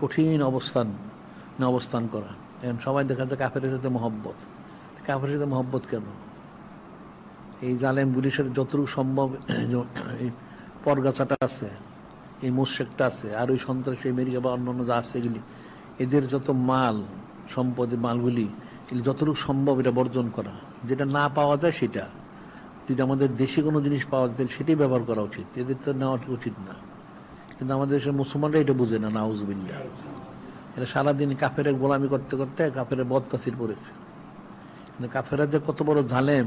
কঠিন অবস্থান অবস্থান করা। এখন সবাই দেখা যায় কাফের সাথে মহব্বত। কাফের সাথে মহব্বত কেন? এই জালেমগুলির সাথে যতটুকু সম্ভব এই পরগাছাটা আছে, এই মোশেকটা আছে, আর ওই সন্ত্রাসী আমেরিকা বা অন্যান্য যা আছে এগুলি, এদের যত মাল, সম্পদ মালগুলি, এগুলি যতটুকু সম্ভব এটা বর্জন করা। যেটা না পাওয়া যায় সেটা। যদি আমাদের দেশে কোনো জিনিস পাওয়া যায় সেটাই ব্যবহার করা উচিত। এদের তো নেওয়া উচিত না। কিন্তু আমাদের দেশের মুসলমানরা এটা বুঝে না নাউজবিল্লা এটা সারাদিন কাফের গোলামি করতে করতে কাফের বদতাসির পড়েছে। কিন্তু কাফেরা যে কত বড় ঝালেম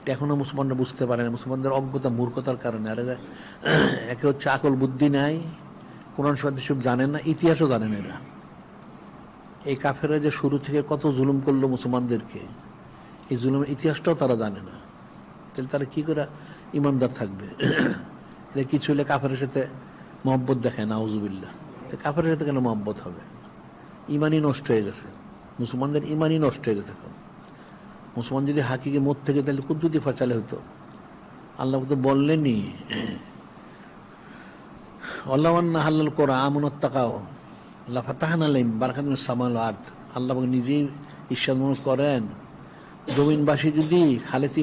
এটা এখনও মুসলমানরা বুঝতে পারে না। মুসলমানদের অজ্ঞতা, মূর্খতার কারণে। আর এরা একে হচ্ছে আকল বুদ্ধি নাই, কোরআন সব জানেন না, ইতিহাসও জানেন এরা। এই কাফেরা যে শুরু থেকে কত জুলুম করল মুসলমানদেরকে, এই জুলুমের ইতিহাসটাও তারা জানে না। তাহলে তারা কি করে ইমানদার থাকবে? এরা কিছু হলে কাফের সাথে মহব্বত দেখায় না আউজুবিল্লা কাফের সাথে কেন মহব্বত হবে? ইমানই নষ্ট হয়ে গেছে। মুসলমানদের ইমানই নষ্ট হয়ে গেছে এখন। মুসলমান যদি হাকিকে মত থেকে তাহলে কুদ্দুতি ফাঁচালে হতো। আল্লাহ তো বললেনই, আল্লাহ হাল্লাল করা আমনত তাকাও আল্লাহ ফাতাহান সামাল আর্থ আল্লাহ নিজেই ঈশ্বর করেন, জমিনবাসী যদি খালেস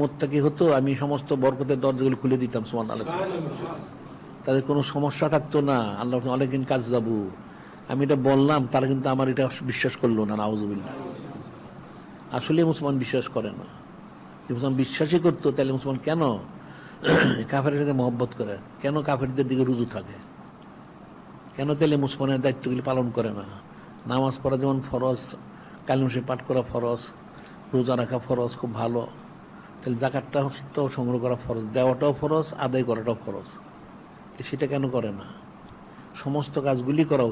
মোত্তাকি হতো? আমি সমস্ত বরকতের দরজাগুলো খুলে দিতাম সুমান আল্লাহ তাদের কোনো সমস্যা থাকতো না। আল্লাহ অনেকদিন কাজ যাব আমি এটা বললাম, তারা কিন্তু আমার এটা বিশ্বাস করল না নাউজুবিল্লা আসলে মুসলমান বিশ্বাস করে না। মুসলমান বিশ্বাসই করতো, তাহলে মুসলমান কেন? কাফের সাথে মহব্বত করে। কেন কাফেরদের দিকে রুজু থাকে? কেন তাহলে মুসলমানের দায়িত্বগুলি পালন করে না? নামাজ পড়া যেমন ফরজ কালিমসে পাঠ করা ফরজ, রোজা রাখা ফরজ, খুব ভালো। তাহলে জাকাতটাও সংগ্রহ করা ফরজ, দেওয়াটাও ফরজ, আদায় করাটাও ফরজ। সেটা কেন করে না? সমস্ত কাজগুলি করা